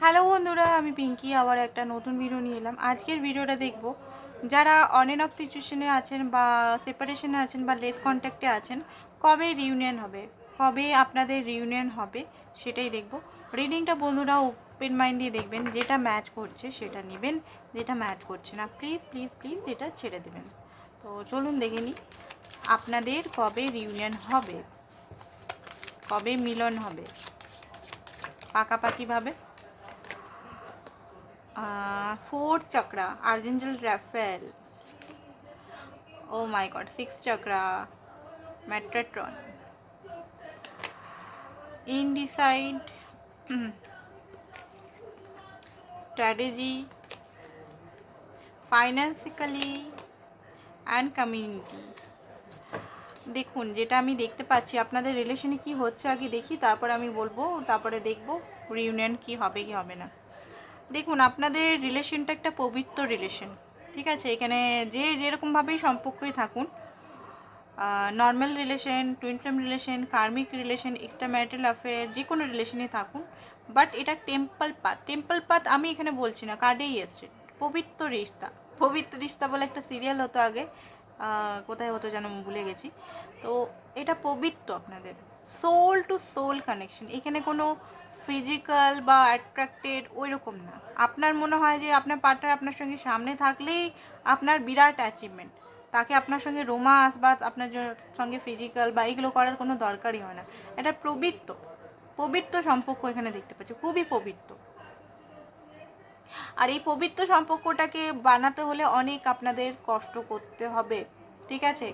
Hello বন্ধুরা, আমি পিঙ্কি, আবার একটা নতুন ভিডিও নিয়ে এলাম। আজকের ভিডিওটা দেখব। যারা অন অ্যান্ড অফ সিচুয়েশনে আছেন বা সেপারেশনে আছেন বা লেস কন্ট্যাক্টে আছেন, কবে রিউনিয়ন হবে? কবে আপনাদের রিউনিয়ন হবে? সেটাই দেখব। রিডিংটা বন্ধুরা ওপেন মাইন্ড দিয়ে দেখবেন, যেটা ম্যাচ করছে সেটা নেবেন, যেটা ম্যাচ করছে না প্লিজ প্লিজ প্লিজ এটা ছেড়ে দেবেন। তো চলুন দেখে নিই, আপনাদের কবে রিউনিয়ন হবে? কবে মিলন হবে? পাকাপাকিভাবে? Four chakra archangel Raphael oh my god six chakra Metatron indecisive strategy financially and community দেখুন, যেটা আমি দেখতে পাচ্ছি, আপনাদের রিলেশনে কি হচ্ছে আগে দেখি, তারপর আমি বলব, তারপরে দেখব রিউনিয়ন কি হবে কি হবে না। দেখুন, আপনাদের রিলেশনটা একটা পবিত্র রিলেশন ঠিক আছে? এখানে যে যেরকমভাবেই সম্পর্কই থাকুন normal relation twin flame relation karmic relation extra marital affair যে কোনো রিলেশনে থাকুন। বাট এটা টেম্পল পাথ টেম্পল পাত আমি এখানে বলছি না কার্ডেই এসছে। পবিত্র রিস্তা পবিত্র রিস্তা বলে একটা সিরিয়াল হতো আগে কোথায় হতো যেন ভুলে গেছি। তো এটা পবিত্র আপনাদের সোল টু সোল কানেকশন এখানে কোনো ফিজিক্যাল বা অ্যাট্রাক্টেড ওই রকম না। আপনার মনে হয় যে আপনার পার্টনার আপনার সঙ্গে সামনে থাকলেই আপনার বিরাট অ্যাচিভমেন্ট তাকে আপনার সঙ্গে রোমান্স বা আপনার সঙ্গে ফিজিক্যাল বা এইগুলো করার কোনো দরকারই হয় না। এটা পবিত্র পবিত্র সম্পর্ক এখানে দেখতে পাচ্ছি। খুবই পবিত্র আর এই পবিত্র সম্পর্কটাকে বানাতে হলে অনেক আপনাদের কষ্ট করতে হবে। ঠিক আছে?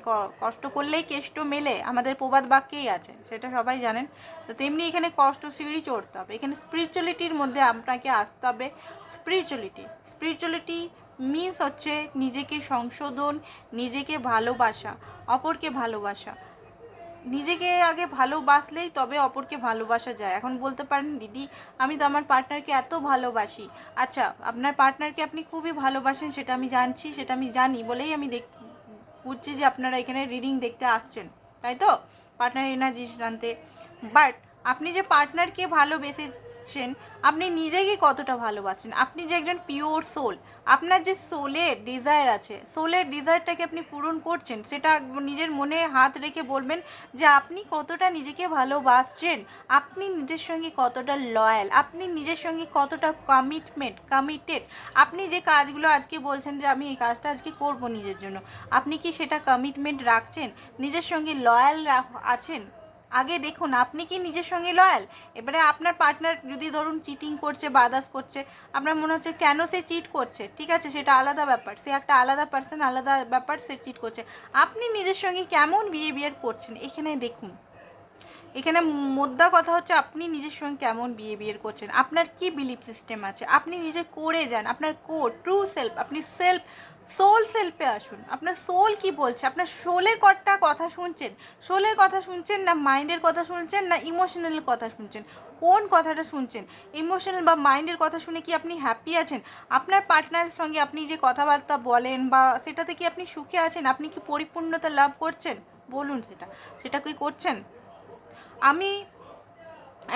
কষ্ট করলেই কেষ্ট মেলে, আমাদের প্রবাদ বাক্যেই আছে, সেটা সবাই জানেন। তো তেমনি এখানে কষ্ট সিঁড়ি চড়তে হবে। এখানে স্পিরিচুয়ালিটির মধ্যে আপনাকে আসতে হবে স্পিরিচুয়ালিটি স্পিরিচুয়ালিটি মিন্স হচ্ছে নিজেকে সংশোধন, নিজেকে ভালোবাসা, অপরকে ভালোবাসা। নিজেকে আগে ভালোবাসলেই তবে অপরকে ভালোবাসা যায়। এখন বলতে পারেন, দিদি, আমি তো আমার পার্টনারকে এত ভালোবাসি। আচ্ছা আপনার পার্টনারকে আপনি খুবই ভালোবাসেন, সেটা আমি জানছি, সেটা আমি জানি বলেই আমি দেখ বুঝছি যে আপনারা এখানে রিডিং দেখতে আসছেন, তাই তো? পার্টনার এনার্জি জানতে। বাট আপনি যে পার্টনারকে ভালোবেসেছেন আপনি নিজেকে কতটা ভালোবাসেন। আপনি যে একজন পিওর সোল আপনার যে সোলের ডিজায়ার আছে সোলের ডিজায়ারটাকে আপনি পূরণ করছেন, সেটা নিজের মনে হাত রেখে বলবেন যে আপনি কতটা নিজেকে ভালোবাসছেন, আপনি নিজের সঙ্গে কতটা লয়াল আপনি নিজের সঙ্গে কতটা কমিটমেন্ট কমিটেড আপনি যে কাজগুলো আজকে বলছেন যে আমি এই কাজটা আজকে করব নিজের জন্য, আপনি কি সেটা কমিটমেন্ট রাখছেন? নিজের সঙ্গে লয়াল আছেন? আগে দেখুন, আপনি কি নিজের সঙ্গে লয়াল এবারে আপনার পার্টনার যদি ধরুন চিটিং করছে, বাদাস করছে আপনার মনে হচ্ছে কেন সে চিট করছে? ঠিক আছে, সেটা আলাদা ব্যাপার, সে একটা আলাদা পার্সন আলাদা ব্যাপার, সে চিট করছে। আপনি নিজের সঙ্গে কেমন বিহেভিয়ার করছেন, এখানে দেখুন। এখানে মোদ্দা কথা হচ্ছে আপনি নিজের সঙ্গে কেমন বিয়ে বিহেভিয়ার করছেন? আপনার কি বিলিফ সিস্টেম আছে? আপনি নিজে করে যান। আপনার কোর ট্রু সেলফ আপনি সেলফ সোল সেলফে আসুন। আপনার সোল কি বলছে? আপনার সোলের কটা কথা শুনছেন? সোলের কথা শুনছেন না মাইন্ডের কথা শুনছেন না ইমোশনাল কথা শুনছেন? কোন কথাটা শুনছেন? ইমোশনাল বা মাইন্ডের কথা শুনে কি আপনি হ্যাপি আছেন? আপনার পার্টনারের সঙ্গে আপনি যে কথাবার্তা বলেন বা সেটাতে কি আপনি সুখে আছেন? আপনি কি পরিপূর্ণতা লাভ করছেন? বলুন সেটা। সেটা কি করছেন? আমি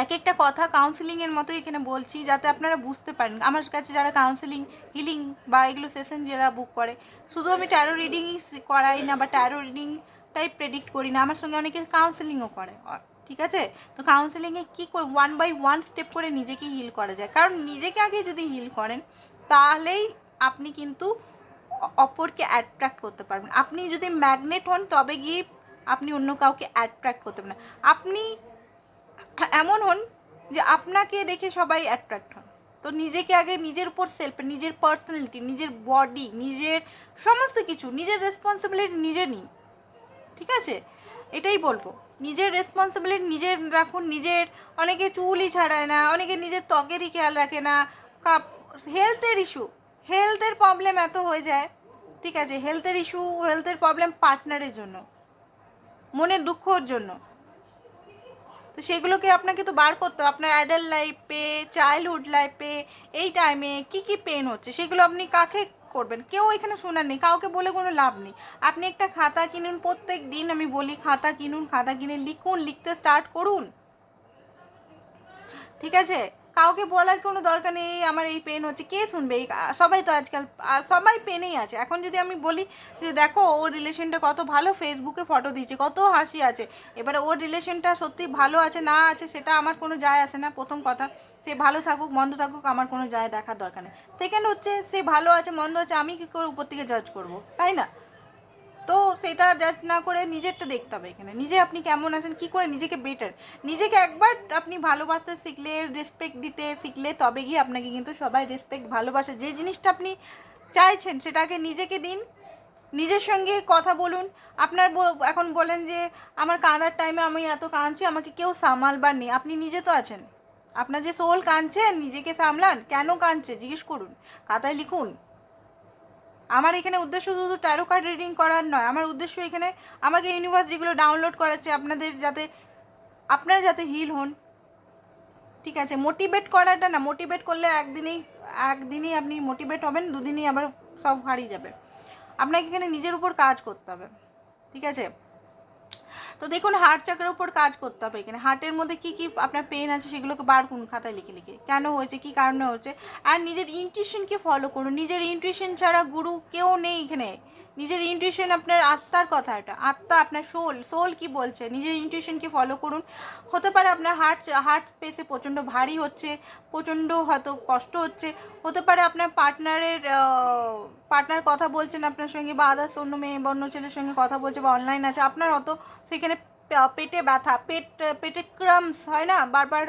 এক একটা কথা কাউন্সিলিংয়ের মতো এখানে বলছি, যাতে আপনারা বুঝতে পারেন। আমার কাছে যারা কাউন্সিলিং হিলিং বা এগুলো সেশন যারা বুক করে, শুধু আমি ট্যারো রিডিংই করাই না বা ট্যারো রিডিং টাইপ প্রেডিক্ট করি না, আমার সঙ্গে অনেকে কাউন্সিলিংও করে। ঠিক আছে? তো কাউন্সিলিংয়ে কী করে ওয়ান বাই ওয়ান স্টেপ করে নিজেকে হিল করা যায়। কারণ নিজেকে আগে যদি হিল করেন, তাহলেই আপনি কিন্তু অপরকে অ্যাট্রাক্ট করতে পারবেন। আপনি যদি ম্যাগনেট হন, তবে গিয়ে আপনি অন্য কাউকে অ্যাট্রাক্ট করতে পারেন আপনি এমন হন যে আপনাকে দেখে সবাই অ্যাট্রাক্ট হন। তো নিজেকে আগে নিজের উপর সেলফ নিজের পার্সোনালিটি নিজের বডি নিজের সমস্ত কিছু, নিজের রেসপন্সিবিলিটি নিজে নিন। ঠিক আছে? এটাই বলব। নিজের রেসপন্সিবিলিটি নিজের রাখুন, নিজের অনেকে চুলই ছাড়ায় না, অনেকে নিজের ত্বকেরই খেয়াল রাখে না। হেলথের ইস্যু হেলথের প্রবলেম এত হয়ে যায়। ঠিক আছে? হেলথের ইস্যু হেলথের প্রবলেম পার্টনারের জন্য। মনের দুঃখর জন্য। তো সেগুলোকে আপনাকে তো বার করতে হবে। আপনার অ্যাডাল্ট লাইফে চাইল্ডহুড লাইফে এই টাইমে কি কি পেন হচ্ছে, সেগুলো আপনি কাকে করবেন? কেউ এখানে শোনার নেই, কাউকে বলে কোনো লাভ নেই। আপনি একটা খাতা কিনুন, প্রত্যেক দিন আমি বলি খাতা কিনুন, খাতা কিনে লিখুন, লিখতে স্টার্ট করুন। ঠিক আছে? কাউকে বলার কোনো দরকার নেই, আমার এই পেন হচ্ছে। কে শুনবে? এই সবাই তো আজকাল সবাই পেনেই আছে। এখন যদি আমি বলি যে দেখো ওর রিলেশনটা কত ভালো ফেসবুকে ফটো দিচ্ছে কত হাসি আছে। এবারে ওর রিলেশনটা সত্যি ভালো আছে, না আছে, সেটা আমার কোনো যায় আসে না, প্রথম কথা। সে ভালো থাকুক, মন্দ থাকুক, আমার কোনো যায় দেখার দরকার নেই। সেকেন্ড হচ্ছে, সে ভালো আছে, মন্দ আছে, আমি কী করে উপর থেকে জাজ করব? তাই না? তো সেটা জাজ না করে নিজেরটা দেখতে হবে এখানে। নিজে আপনি কেমন আছেন, কি করে নিজেকে বেটার নিজেকে একবার আপনি ভালোবাসতে শিখলে রেসপেক্ট দিতে শিখলে তবে গিয়ে আপনাকে কিন্তু সবাই রেসপেক্ট ভালোবাসে। যে জিনিসটা আপনি চাইছেন সেটাকে নিজেকে দিন, নিজের সঙ্গে কথা বলুন। আপনার এখন বলেন যে, আমার কাঁদার টাইমে আমি এত কাঁদছি, আমাকে কেউ সামালবার নেই। আপনি নিজে তো আছেন। আপনার যে সোল কাঁদছেন নিজেকে সামলান। কেন কাঁদছে? জিজ্ঞেস করুন। খাতায় লিখুন। আমার এখানে উদ্দেশ্য শুধু ট্যারো কার্ড রিডিং করার নয়, আমার উদ্দেশ্য এখানে আমাকে ইউনিভার্স যেগুলো ডাউনলোড করাচ্ছে আপনাদের যাতে, আপনারা যাতে হিল হন। ঠিক আছে মোটিভেট করাটা না মোটিভেট করলে একদিনেই, একদিনই আপনি মোটিভেট হবেন, দুদিনই আবার সব হারিয়ে যাবে। আপনাকে এখানে নিজের উপর কাজ করতে হবে। ঠিক আছে? তো দেখুন হার্ট চাকরের উপর কাজ করতে হবে এখানে। হার্টের মধ্যে কি কি আপনার পেন আছে সেগুলোকে বার করুন খাতায় লিখে লিখে। কেন হয়েছে, কি কারণে হয়েছে? আর নিজের ইনটিউশনকে ফলো করুন। নিজের ইনটিউশন ছাড়া গুরু কেউ নেই এখানে। নিজের ইনটিউশন আপনার আত্মার কথা এটা, আত্মা আপনার সোল সোল কি বলছে? নিজের ইনটিউশনকে ফলো করুন। হতে পারে আপনার হার্ট হার্ট স্পেসে প্রচণ্ড ভারী হচ্ছে, প্রচণ্ড হয়তো কষ্ট হচ্ছে। হতে পারে আপনার পার্টনারের পার্টনার কথা বলছেন আপনার সঙ্গে বা আদার্স অন্য মেয়ে বা অন্য ছেলের সঙ্গে কথা বলছে বা অনলাইন আছে, আপনার অত সেখানে পেটে ব্যথা, পেট, পেটে ক্রামস হয় না? বারবার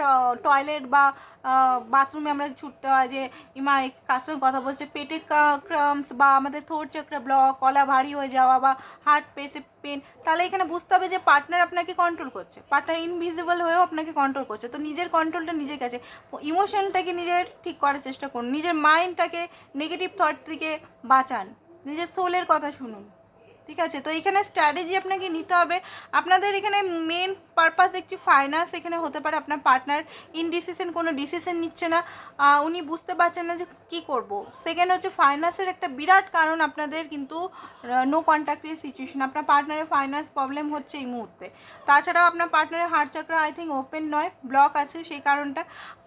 টয়লেট বা বাথরুমে আমরা ছুটতে হয় যে, ইমা কার সঙ্গে কথা বলছে, পেটে ক্রামস বা আমাদের থোর চক্র ব্লক কলা ভারী হয়ে যাওয়া বা হার্ট পেসে পেন তাহলে এখানে বুঝতে হবে যে পার্টনার আপনাকে কন্ট্রোল করছে। পার্টনার ইনভিজিবল হয়েও আপনাকে কন্ট্রোল করছে। তো নিজের কন্ট্রোলটা নিজের কাছে। ইমোশনটাকে নিজের ঠিক করার চেষ্টা করুন। নিজের মাইন্ডটাকে নেগেটিভ থট থেকে বাঁচান। নিজের সোলের কথা শুনুন। ঠিক আছে? তো এখানে স্ট্র্যাটেজি আপনাকে নিতে হবে। আপনাদের এখানে মেন পারপাস দেখছি ফাইন্যান্স এখানে হতে পারে আপনার পার্টনার ইনডিসিশন কোনো ডিসিশন নিচ্ছে না। উনি বুঝতে পারছেন না যে কী করব। সেকেন্ড হচ্ছে ফাইন্যান্সের একটা বিরাট কারণ আপনাদের কিন্তু নো কন্ট্যাক্টের সিচুয়েশন আপনার পার্টনারের ফাইন্যান্স প্রবলেম হচ্ছে এই মুহূর্তে। তাছাড়াও আপনার পার্টনারের heart chakra I think open নয় ব্লক আছে সেই কারণটা।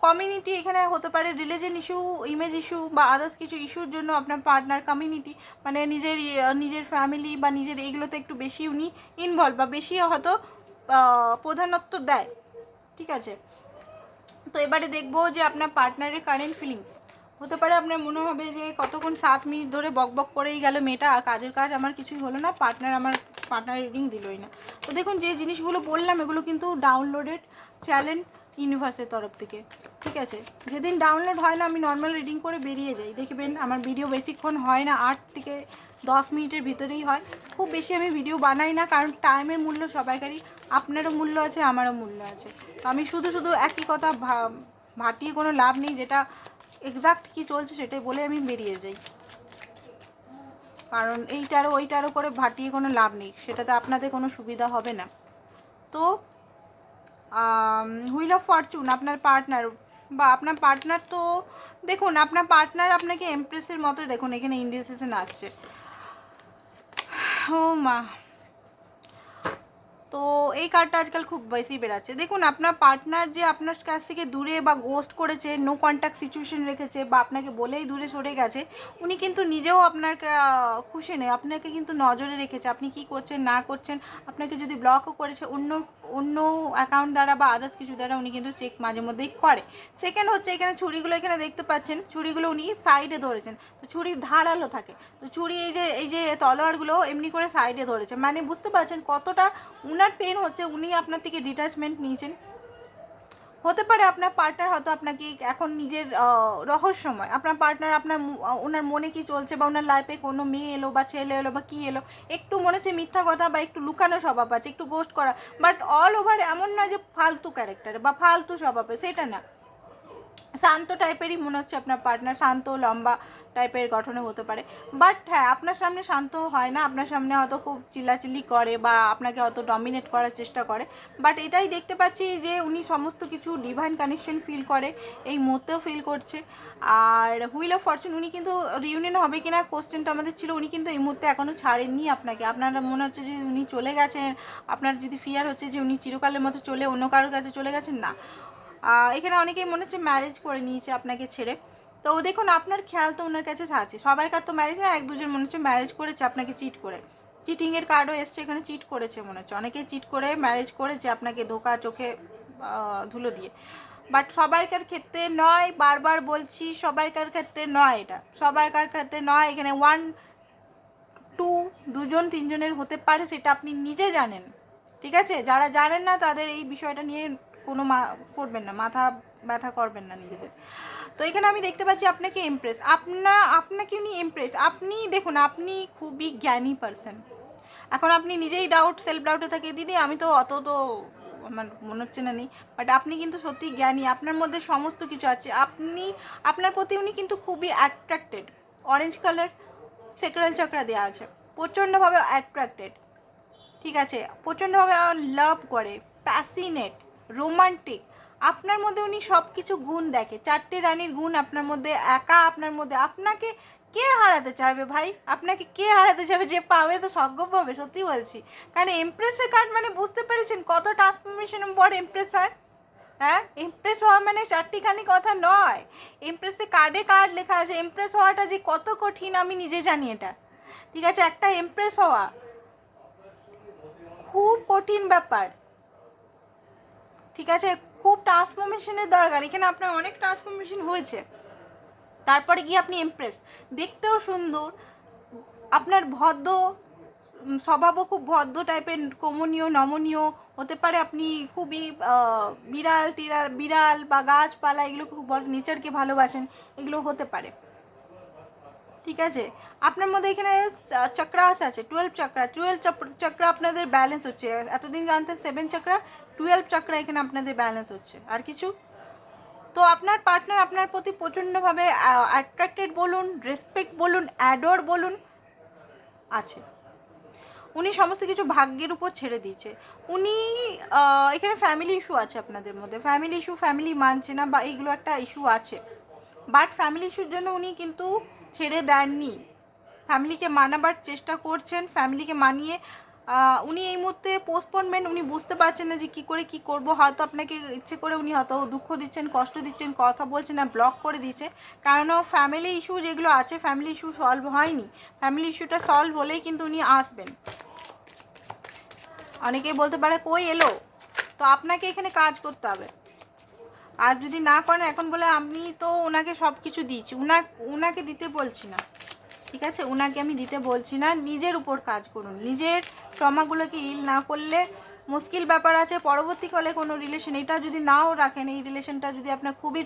কমিউনিটি এখানে হতে পারে রিলিজন ইস্যু ইমেজ ইস্যু বা আদার্স কিছু ইস্যুর জন্য আপনার পার্টনার কমিউনিটি মানে নিজের নিজের ফ্যামিলি বা নিজের এইগুলোতে একটু বেশি উনি ইনভলভ বা বেশি হয়তো প্রধানত্ব দেয়। ঠিক আছে? তো এবারে দেখব যে আপনার পার্টনারের কারেন্ট ফিলিংস হতে পারে আপনার মনে হবে যে কতক্ষণ সাত মিনিট ধরে বক বক করেই গেল মেয়েটা, আর কাজের কাজ আমার কিছুই হলো না পার্টনার আমার পার্টনার রিডিং দিলই না। তো দেখুন, যে জিনিসগুলো বললাম, এগুলো কিন্তু ডাউনলোডেড চ্যালেঞ্জ ইউনিভার্সের তরফ থেকে। ঠিক আছে? যেদিন ডাউনলোড হয় না, আমি নর্মাল রিডিং করে বেরিয়ে যাই। দেখবেন, আমার ভিডিও বেশিক্ষণ হয় না, আট থেকে দশ মিনিটের ভিতরেই হয়। খুব বেশি আমি ভিডিও বানাই না, কারণ টাইমের মূল্য সবাইকারই, আপনারও মূল্য আছে, আমারও মূল্য আছে। তো আমি শুধু শুধু একই কথা ভাটিয়ে কোনো লাভ নেই, যেটা এক্সাক্ট কি চলছে সেটাই বলে আমি বেরিয়ে যাই। কারণ এইটারও ওইটারও করে ভাটিয়ে কোনো লাভ নেই, সেটাতে আপনাদের কোনো সুবিধা হবে না। তো হুইল অফ ফরচুন আপনার পার্টনার বা আপনার পার্টনার তো, দেখুন, আপনার পার্টনার আপনাকে এমপ্রেসের মতো দেখুন, এখানে ইন্ডিসিশন আসছে ও মা তো এই কার্ডটা আজকাল খুব বেশি বেড়াচ্ছে। দেখুন, আপনার পার্টনার যে আপনার কাছ থেকে দূরে বা গোস্ট করেছে নো কন্ট্যাক্ট সিচুয়েশন রেখেছে বা আপনাকে বলেই দূরে সরে গেছে, উনি কিন্তু নিজেও আপনার খুশি নেই। আপনাকে কিন্তু নজরে রেখেছে। আপনি কি করছেন, না করছেন, আপনাকে যদি ব্লকও করেছে, অন্য অন্য অ্যাকাউন্ট দ্বারা বা আদার্স কিছু দ্বারা উনি কিন্তু চেক মাঝে মধ্যেই করে। সেকেন্ড হচ্ছে এখানে ছুরিগুলো এখানে দেখতে পাচ্ছেন, ছুরিগুলো উনি সাইডে ধরেছেন। তো ছুরির ধারালো থাকে। তো ছুরি এই যে এই যে তলোয়ারগুলো এমনি করে সাইডে ধরেছে। মানে বুঝতে পারছেন কতটা উনার পেন হচ্ছে উনি আপনার থেকে ডিটাচমেন্ট নিয়েছেন। হতে পারে আপনার পার্টনার হয়তো আপনাকে এখন নিজের রহস্যময়, আপনার পার্টনার আপনার ওনার মনে কি চলছে বা ওনার লাইফে কোনো মেয়ে এলো বা ছেলে এলো বা কি এলো, একটু মনে হচ্ছে মিথ্যা কথা বা একটু লুকানো স্বভাব আছে, একটু গোস্ট করা বাট অল ওভার এমন নয় যে ফালতু ক্যারেক্টার বা ফালতু স্বভাবে সেটা না। শান্ত টাইপেরই মনে হচ্ছে আপনার পার্টনার শান্ত, লম্বা টাইপের গঠনে হতে পারে। বাট হ্যাঁ আপনার সামনে শান্ত হয় না, আপনার সামনে অত খুব চিল্লাচিল্লি করে বা আপনাকে অত ডমিনেট করার চেষ্টা করে। বাট এটাই দেখতে পাচ্ছি যে উনি সমস্ত কিছু ডিভাইন কানেকশন ফিল করে, এই মুহূর্তেও ফিল করছে। আর হুইল অফ ফরচুন উনি কিন্তু রিউনিয়ন হবে কিনা কোশ্চেনটা আমাদের ছিল, উনি কিন্তু এই মুহূর্তে এখনও ছাড়েননি আপনাকে। আপনারা মনে হচ্ছে যে উনি চলে গেছেন, আপনার যদি ফিয়ার হচ্ছে যে উনি চিরকালের মতো চলে অন্য কারোর কাছে চলে গেছেন, না। এখানে অনেকেই মনে হচ্ছে ম্যারেজ করে নিয়েছে আপনাকে ছেড়ে। তো দেখুন, আপনার খেয়াল তো ওনার কাছে আছে। সবাইকার তো ম্যারেজ না এক দুজন মনে হচ্ছে ম্যারেজ করেছে, আপনাকে চিট করে। চিটিংয়ের কার্ডও এসছে, এখানে চিট করেছে মনে হচ্ছে। অনেকে চিট করে ম্যারেজ করেছে আপনাকে ধোকা চোখে ধুলো দিয়ে। বাট সবাইকার ক্ষেত্রে নয়, বারবার বলছি, সবাইকার ক্ষেত্রে নয় এটা। সবাইকার ক্ষেত্রে নয়, এখানে ওয়ান টু দুজন, তিনজনের হতে পারে, সেটা আপনি নিজে জানেন। ঠিক আছে? যারা জানেন না, তাদের এই বিষয়টা নিয়ে কোনো মা, করবেন না, মাথা ব্যথা করবেন না নিজেদের। তো এখানে আমি দেখতে পাচ্ছি আপনাকে ইমপ্রেস আপনা, আপনাকে উনি ইমপ্রেস আপনি দেখুন, আপনি খুবই জ্ঞানী পারসন এখন আপনি নিজেই ডাউট সেলফ ডাউটে থাকে। দিদি, আমি তো অত তো আমার মনে হচ্ছে না নেই বাট আপনি কিন্তু সত্যি জ্ঞানী। আপনার মধ্যে সমস্ত কিছু আছে। আপনি, আপনার প্রতি উনি কিন্তু খুবই attracted orange colour sacral chakra দেওয়া আছে। প্রচণ্ডভাবে অ্যাট্রাক্টেড ঠিক আছে? প্রচণ্ডভাবে লাভ করে। Passionate romantic. আপনার মধ্যে উনি সব কিছু গুণ দেখে। চারটে রানীর গুণ আপনার মধ্যে একা, আপনার মধ্যে আপনাকে কে হারাতে চাইবে ভাই? আপনাকে কে হারাতে চাইবে? যে পাবে তো সজ্ঞ পাবে, সত্যি বলছি। কারণ এমপ্রেসের কার্ড মানে বুঝতে পেরেছেন কত ট্রান্সফরমেশন পর এমপ্রেস হয়? হ্যাঁ? ইমপ্রেস হওয়া মানে চারটিখানি কথা নয়। ইমপ্রেসে কার্ডে কার্ড লেখা আছে ইমপ্রেস হওয়াটা যে কত কঠিন, আমি নিজে জানি এটা। ঠিক আছে? একটা ইমপ্রেস হওয়া খুব কঠিন ব্যাপার। ঠিক আছে? খুব ট্রান্সফরমেশনের দরকার। এখানে আপনার অনেক ট্রান্সফরমেশন হয়েছে। তারপরে গিয়ে আপনি ইমপ্রেস দেখতেও সুন্দর। আপনার ভদ্র স্বভাবও খুব ভদ্র টাইপের কমনীয়, নমনীয়। হতে পারে আপনি খুবই বিড়াল টিড়াল বিড়াল বা গাছপালা, এগুলো খুব নেচারকে ভালোবাসেন, এগুলো হতে পারে। ঠিক আছে? আপনার মধ্যে এখানে চক্রাস আছে টুয়েলভ চক্রা টুয়েলভ চক্রা আপনাদের ব্যালেন্স হচ্ছে। এতদিন জানতেন সেভেন চক্রা। টুয়েলভ চক্রা এখানে আপনাদের ব্যালেন্স হচ্ছে। আর কিছু? তো আপনার পার্টনার আপনার প্রতি প্রচণ্ডভাবে অ্যাট্রাক্টেড বলুন রেসপেক্ট বলুন অ্যাডোর বলুন, আছে। উনি সমস্ত কিছু ভাগ্যের উপর ছেড়ে দিয়েছে। উনি এখানে ফ্যামিলি ইস্যু আছে আপনাদের মধ্যে। ফ্যামিলি ইস্যু ফ্যামিলি মানছে না বা এইগুলো একটা ইস্যু আছে। বাট ফ্যামিলি ইস্যুর জন্য উনি কিন্তু ছেড়ে দেননি। ফ্যামিলিকে মানাবার চেষ্টা করছেন ফ্যামিলিকে মানিয়ে উনি এই মুহূর্তে পোস্টপনমেন্ট উনি বুঝতে পারছেন না যে কী করে কী করব। হয়তো আপনাকে ইচ্ছে করে উনি হয়তো দুঃখ দিচ্ছেন, কষ্ট দিচ্ছেন, কথা বলছেন না ব্লক করে দিচ্ছে কারণ ফ্যামিলি ইস্যু যেগুলো আছে ফ্যামিলি ইস্যু সলভ হয়নি। ফ্যামিলি ইস্যুটা সলভ হলেই কিন্তু উনি আসবেন। অনেকেই বলতে পারে, কই এলো? তো আপনাকে এখানে কাজ করতে হবে। আর যদি না করেন, এখন বলে, আমি তো ওনাকে সব কিছু দিয়েছি। উনা, উনাকে দিতে বলছি না। ঠিক আছে? ওনাকে আমি দিতে বলছি না। নিজের উপর কাজ করুন। নিজের ট্রমাগুলোকে হিল না করলে মুশকিল ব্যাপার আছে। পরবর্তীকালে কোনো রিলেশন এটা যদি নাও রাখেন, এই রিলেশনটা যদি আপনার খুবই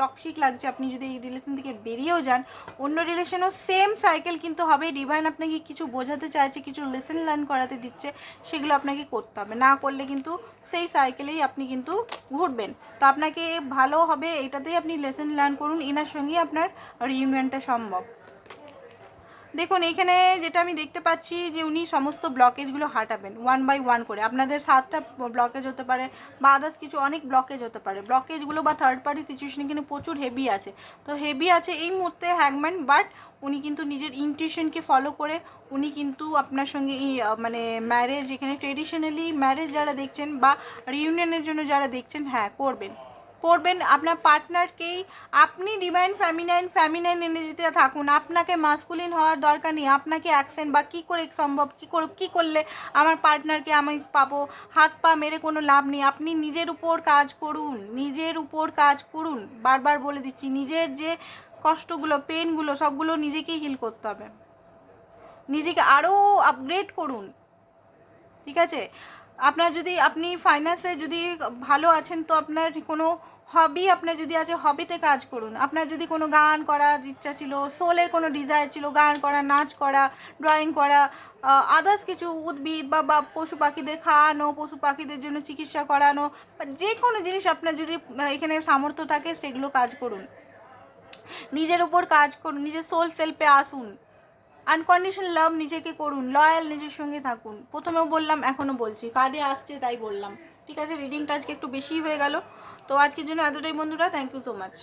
টক্সিক লাগছে, আপনি যদি এই রিলেশন থেকে বেরিয়েও যান, অন্য রিলেশনও সেম সাইকেল কিন্তু হবে। ডিভাইন আপনাকে কিছু বোঝাতে চাইছে, কিছু লেসন লার্ন করাতে দিচ্ছে, সেগুলো আপনাকে করতে হবে। না করলে কিন্তু সেই সাইকেলেই আপনি কিন্তু ঘুরবেন। তো আপনাকে ভালো হবে, এটাতেই আপনি লেসন লার্ন করুন। এনার সঙ্গেই আপনার রিউনিয়নটা সম্ভব। দেখুন, এখানে যেটা আমি দেখতে পাচ্ছি যে উনি সমস্ত ব্লকেজগুলো হাঁটাবেন ওয়ান বাই ওয়ান করে। আপনাদের সাতটা ব্লকেজ হতে পারে বা আদার্স কিছু অনেক ব্লকেজ হতে পারে। ব্লকেজগুলো বা থার্ড পার্টি সিচুয়েশন কিন্তু প্রচুর হেভি আছে। তো হেভি আছে এই মুহূর্তে হ্যাংম্যান বাট উনি কিন্তু নিজের ইনটিউশনকে ফলো করে উনি কিন্তু আপনার সঙ্গে মানে ম্যারেজ এখানে ট্রেডিশনালি ম্যারেজ যারা দেখছেন বা রিউনিয়নের জন্য যারা দেখছেন হ্যাঁ করবেন। করবেন আপনার পার্টনারকেই, আপনি ডিভাইন ফ্যামিনাইন ফ্যামিনাইন এনার্জিতে থাকুন। আপনাকে মাস্কুলিন হওয়ার দরকার নেই। আপনাকে অ্যাকশন বা কী করে সম্ভব, কী করে, কী করলে আমার পার্টনারকে আমি পাবো? হাত পা মেরে কোনো লাভ নেই। আপনি নিজের উপর কাজ করুন, নিজের উপর কাজ করুন। বারবার বলে দিচ্ছি, নিজের যে কষ্টগুলো পেনগুলো সবগুলো নিজেকেই হিল করতে হবে। নিজেকে আরও আপগ্রেড করুন। ঠিক আছে? আপনার যদি, আপনি ফাইন্যান্সে যদি ভালো আছেন, তো আপনার কোনো হবি আপনার যদি আছে হবিতে কাজ করুন। আপনার যদি কোনো গান করার ইচ্ছা ছিল সোলের কোনো ডিজায়ার ছিল, গান করা, নাচ করা ড্রয়িং করা আদার্স কিছু উদ্ভিদ বা বা পশু পাখিদের খাওয়ানো, পশু পাখিদের জন্য চিকিৎসা করানো যে কোনো জিনিস আপনার যদি এখানে সামর্থ্য থাকে, সেগুলো কাজ করুন। নিজের উপর কাজ করুন, নিজের সোল সেলফে আসুন। আনকন্ডিশন লাভ নিজেকে করুন লয়াল নিজের সঙ্গে থাকুন। প্রথমেও বললাম, এখনও বলছি। কার্ডে আসছে, তাই বললাম। ঠিক আছে রিডিংটা আজকে একটু বেশিই হয়ে গেল। তো আজকের জন্য এতটাই বন্ধুরা থ্যাংক ইউ সো মাচ